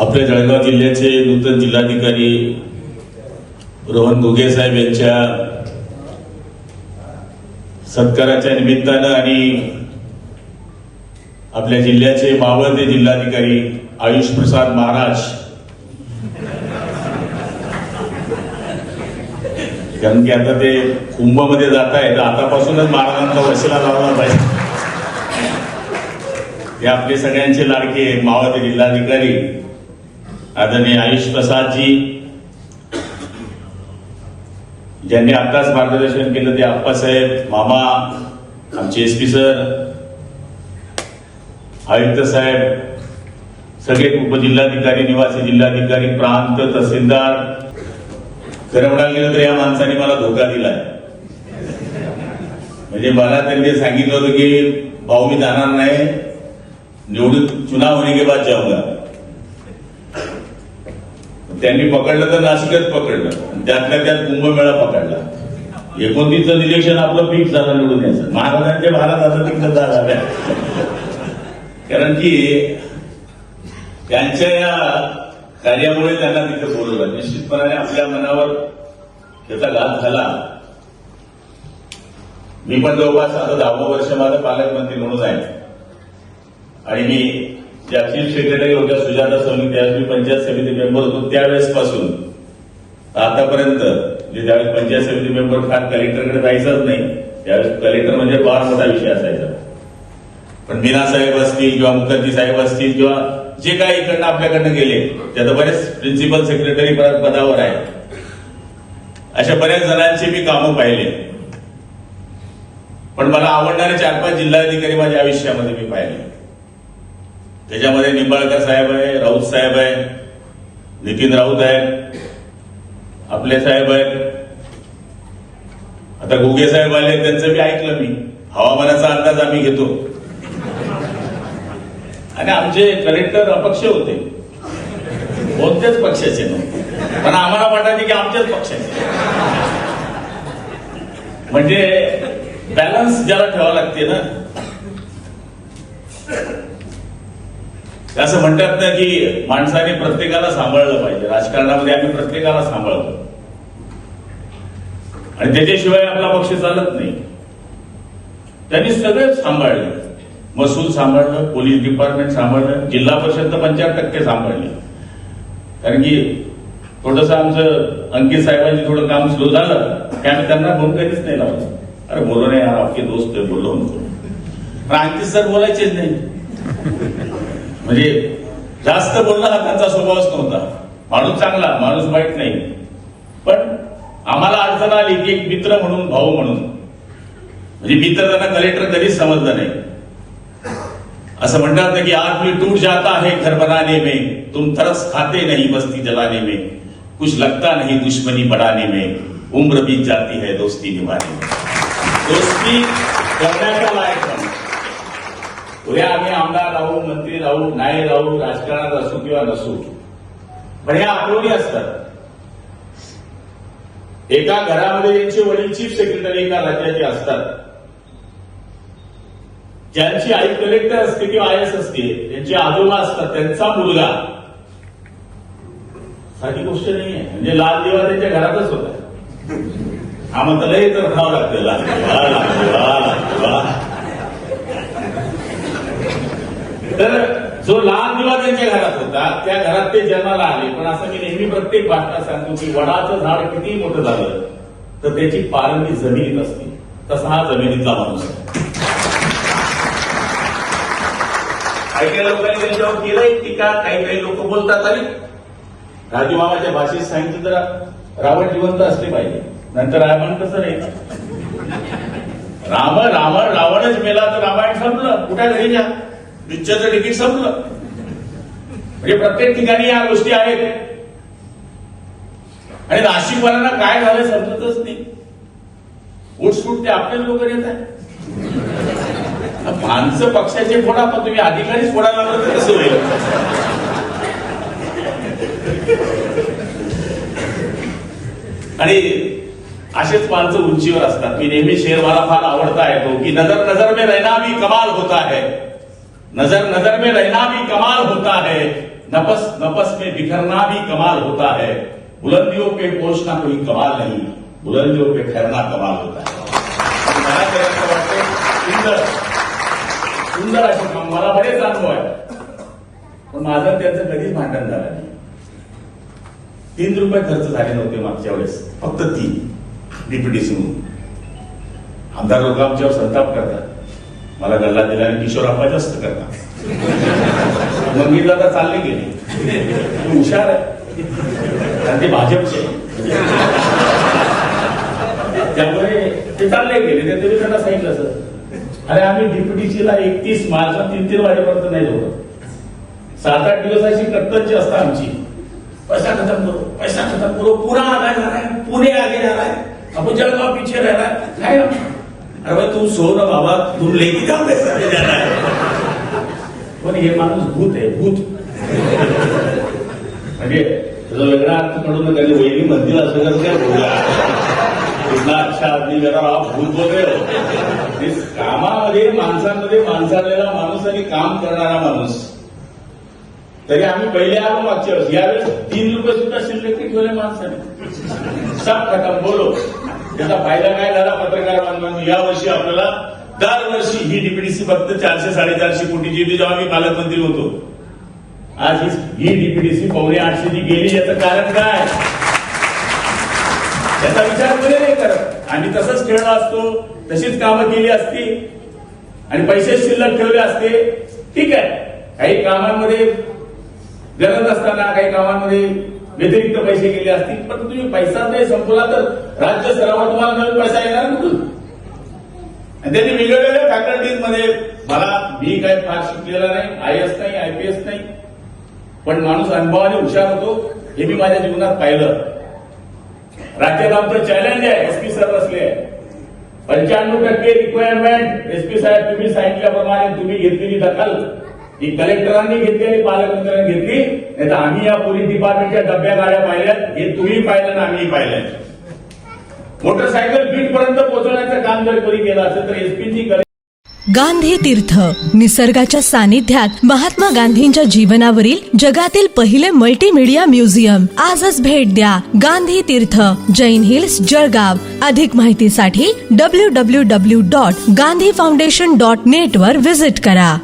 आपल्या जळगाव जिल्ह्याचे नूतन जिल्हाधिकारी रोहन घुगे साहेब यांच्या सत्काराच्या निमित्तानं आणि आपल्या जिल्ह्याचे मावळते जिल्हाधिकारी आयुष प्रसाद महाराज कारण की आता ते कुंभमध्ये जात आहे तर आतापासूनच महाराजांचा वशिला लावला पाहिजे. हे आपले सगळ्यांचे लाडके मावळते जिल्हाधिकारी. आदरणीय आयुष प्रसादजी ज्यांनी आताच मार्गदर्शन केलं ते आप्पासाहेब मामा आमचे एस पी सर आयुक्त साहेब सगळे उपजिल्हाधिकारी निवासी जिल्हाधिकारी प्रांत तहसीलदार. खरं म्हणायला गेलं तर या माणसाने मला धोका दिलाय. म्हणजे मला त्यांनी सांगितलं होतं की भाऊ मी जाणार नाही. निवडून चुनाव होणे के बाद जाऊंगा त्यांनी पकडलं तर नाशिकच पकडलं. त्यातल्या त्यात कुंभमेळा पकडला. एकोणतीसचं इलेक्शन आपलं फिक्स झालं निवडून यायचं. महाराजांच्या भारत असं तिकडं झाला कारण की त्यांच्या या कार्यामुळे त्यांना तिथे बोलवलं निश्चितपणाने आपल्या मनावर त्याचा घात झाला. मी पण जवळपास आता दहावं वर्ष माझं पालकमंत्री म्हणून आहे. आणि मी ज्याची सेक्रेटरी होत्या सुजाता सोनी त्यावेळेस मी पंचायत समिती मेंबर होतो त्यावेळेस पासून आतापर्यंत जे ज्यावेळेस पंचायत समिती मेंबर फार कलेक्टरकडे जायचंच नाही त्यावेळेस कलेक्टर म्हणजे फार मोठा विषय असायचा. पण मीना साहेब असतील किंवा मुखर्जी साहेब असतील किंवा जे काही इकडनं आपल्याकडनं गेले त्यात बरेच प्रिन्सिपल सेक्रेटरी पदावर आहेत. अशा बऱ्याच जणांची मी कामं पाहिले. पण मला आवडणारे चार पाच जिल्हाधिकारी माझ्या आयुष्यामध्ये मी पाहिले. त्याच्यामध्ये निंबाळकर साहेब आहे राऊत साहेब आहे नितीन राऊत आहे आपले साहेब आहेत. आता घुगे साहेब आले त्यांचं मी ऐकलं मी. हवामानाचा अंदाज आम्ही घेतो. आणि आमचे कलेक्टर अपक्ष होते. कोणत्याच पक्षाचे नव्हते. पण आम्हाला वाटायचे की आमच्याच पक्षाचे म्हणजे बॅलन्स ज्याला ठेवावं लागते ना. असं म्हणतात ना की माणसाने प्रत्येकाला सांभाळलं पाहिजे. राजकारणामध्ये आम्ही प्रत्येकाला सांभाळतो. आणि त्याच्याशिवाय आपला पक्ष चालत नाही. त्यांनी सगळं सांभाळलं. महसूल सांभाळलं पोलीस डिपार्टमेंट सांभाळलं जिल्हा परिषद तर पंच्याहत्तर टक्के सांभाळले. कारण की थोडस आमचं अंकित साहेबांची थोडं काम स्लो झालं की आम्ही त्यांना फोन कधीच नाही लावलं. अरे बोलो नाही यार आपके दोस्त आहे, बोलो अंकित सर बोलायचेच नाही. म्हणजे जास्त बोलणं हा त्यांचा स्वभावच नव्हता. माणूस चांगला माणूस वाईट नाही. पण आम्हाला अडचण आली की एक मित्र म्हणून भाऊ म्हणून. म्हणजे मित्र त्यांना कलेक्टर कधीच समजलं नाही. असं म्हणतात ना की मी टूट जाता है घर बनाने में. तुम तरस खाते नहीं बस्ती जलाने में. कुछ लगता नहीं दुश्मनी बढ़ाने में. उम्र बीत जाती है दोस्ती निभाने में. दोस्ती करण्याच्या लायक उद्या आम्ही आमदार राहू मंत्री राहू नाही राहू राजकारणात असू किंवा नसू. पण ह्या आठवणी असतात. एका घरामध्ये त्यांचे वडील चीफ सेक्रेटरी एका राज्याचे असतात. ज्यांची आई कलेक्टर असते किंवा आय एस असते त्यांचे आजोबा असतात त्यांचा मुलगा. साधी गोष्ट नाही आहे म्हणजे लाल दिवा त्यांच्या घरातच होता. आम्हाला लय तर खावं लागतं. लाल दिवा लाल दिवा लाल दिवा तर जो लहान दिवा त्यांच्या घरात होता त्या घरात ते जन्माला आले. पण असं मी नेहमी प्रत्येक भाषणात सांगतो की वडाचं झाड किती मोठं झालं तर त्याची पारंगी जमिनीत असते तसा हा जमिनीतला माणूस आहे. काही काही लोकांनी त्यांच्यावर केलंय टीका काही काही लोक बोलतात आणि राजू मामाच्या भाषेत सांगितलं तर रावण जिवंत असले पाहिजे. नंतर रामायण कसं नाही राम रावण रावणच मेला तर रामायण संपलं. कुठे घरी जा? पिक्चरचं तिकीट संपलं. म्हणजे प्रत्येक ठिकाणी या गोष्टी आहेत. आणि नाशिकवाल्यांना काय झालं समजतच नाही. उठसूट ते आपल्याच लोक येत आहे माणसं पक्षाचे फोडा पण तुम्ही अधिकारीच फोडायला लागलं तर कसं होईल? आणि असेच माणसं उंचीवर असतात. मी नेहमी शेर मला फार आवडता येतो की नजर नजर मे रहना भी कमाल होता है. नजर नजर में रहना भी कमाल होता है नपस नपस में बिखरना भी कमाल होता है। बुलंदियों पे पहुंचना कोई कमाल नहीं बुलंदियों पे ठहरना कमाल होता है। सुंदर सुंदर असे काम मला बरेच अनुभव आहे पण माझं त्याचं त्यांचं कधीच भांडण झालं नाही तीन रुपये खर्च झाले नव्हते मागच्या वेळेस फक्त तीन डिप्युटी म्हणून आमदार लोक आमच्यावर संताप करतात. मला गल्ला दिला आणि किशोर किशोरप्पा जास्त करतात मग मी आता चालले गेले. हुशार आहे. कारण ते भाजपचे. त्यामुळे ते चालले गेले. ते तुम्ही त्यांना सांगितलं सर. अरे आम्ही डिप्युटीसीला एकतीस मार्च तीन तीन वाजेपर्यंत नाही जाऊ सात आठ दिवस अशी कट्टरची असतात आमची. पैसा खतम करो पैसा खतम करो. पूरा आगे जा रहा है पुणे आगे जा रहा है अब जलगांव पीछे रह रहा है काय अरे भाई तुम सो ना बाबा तुम लेके काम पैसा ले जाना है पण हे माणूस भूत आहे भूत. म्हणजे त्याचा लग्नात म्हणून काढून वहिनी मंदिर म्हणतील असं कसं काय बोलला? इतना अच्छा आदमी मेरा आप भूत बोल रहे हो कामामध्ये माणसांमध्ये माणसालेला माणूस आणि काम करणारा माणूस. तरी आम्ही पहिले आलो मागच्या वर्षी यावेळेस तीन रुपये सुद्धा शिल्लक ठेवले माणसाने. सब खतम बोलो. त्याचा फायदा काय झाला? पत्रकार बांधवांनो या वर्षी आपल्याला दरवर्षी ही डीपीडीसी फक्त चारशे साडेचारशे कोटीची होती जेव्हा मी पालकमंत्री होतो आज ही डीपीडीसी पावणे आठशेची गेली. याचं कारण काय? त्याचा विचार कोणी नाही करत. आम्ही तसंच खेळलो असतो तशीच कामं केली असती आणि पैसे शिल्लक ठेवले असते. ठीक आहे. काही कामांमध्ये गरज असताना काही कामांमध्ये व्यतिरिक्त पैसे गेले असतील पण तुम्ही पैसा नाही संपला तर राज्य स्तरावर तुम्हाला नवीन पैसा येणार कुठून? आणि त्यांनी वेगवेगळ्या फॅकल्टीजमध्ये मला मी काय फार शिकलेला नाही आय एस नाही आय पी एस नाही. पण माणूस अनुभवाने हुशार होतो हे मी माझ्या जीवनात पाहिलं. राज्यात आमचं चॅलेंज आहे एसपी सर बसले आहे. पंच्याण्णव टक्के रिक्वायरमेंट एसपी साहेब तुम्ही सांगितल्याप्रमाणे तुम्ही घेतलेली दखल. ही कलेक्टरांनी घेतलेली पालकमंत्र्यांनी घेतली. नाही तर आम्ही या पोलीस डिपार्टमेंटच्या डब्या गाड्या पाहिल्यात. हे तुम्ही पाहिलं आणि आम्ही पाहिलंय मोटरसायकल बीट पर्यंत पोहोचवण्याचं काम जर कोणी केलं असेल तर एसपीची गांधी तीर्थ निसर्गाच्या सानिध्यात महात्मा गांधींच्या जीवनावरील जगातील पहिले मल्टीमीडिया म्युझियम आजच भेट द्या गांधी तीर्थ जैन हिल्स जळगाव. अधिक माहितीसाठी W W W dot Gandhi foundation dot net वर विजिट करा.